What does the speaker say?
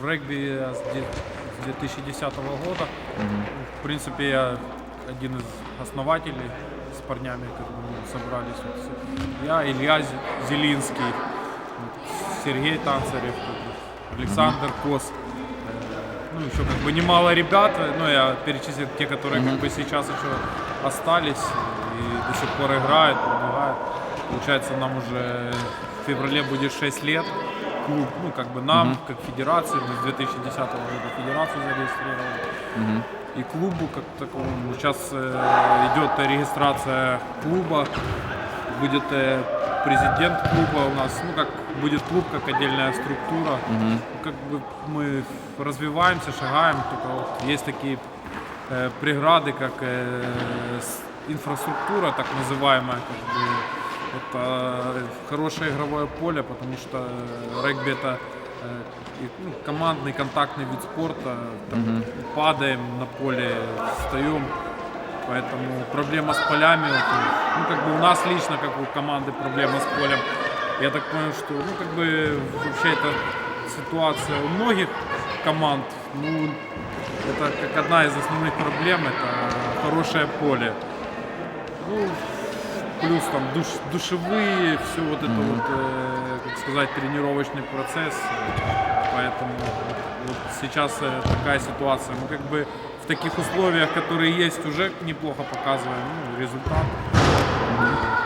В регби с де- с 2010 года. В принципе, я один из основателей с парнями, как бы мы собрались. Я, Илья Зе- Зелинский, Сергей Танцарев, Александр Кос. Ну, еще как бы немало ребят, ну, я перечислил те, которые как бы сейчас еще остались и до сих пор играют, продвигают. Получается, нам уже в феврале будет 6 лет. Клуб, ну, как бы нам, как федерации, мы с 2010 года федерацию зарегистрировали. И клубу как такому. Сейчас э, идет регистрация клуба, будет э, президент клуба у нас, ну как будет клуб как отдельная структура. Ну, Как бы мы развиваемся, шагаем, только вот есть такие э, преграды, как э, инфраструктура, так называемая, как бы, это хорошее игровое поле, потому что э, регби это э, ну, командный контактный вид спорта. Там Падаем на поле, встаем. Поэтому проблема с полями, вот, ну как бы у нас лично, как у команды, проблема с полем. Я так понял, что ну как бы вообще это ситуация у многих команд. Ну это как одна из основных проблем, это хорошее поле. Ну, плюс там душ, душевые, все вот это вот, э, как сказать, тренировочный процесс. Поэтому вот, вот сейчас э, такая ситуация. Мы как бы в таких условиях, которые есть, уже неплохо показываем ну, результат.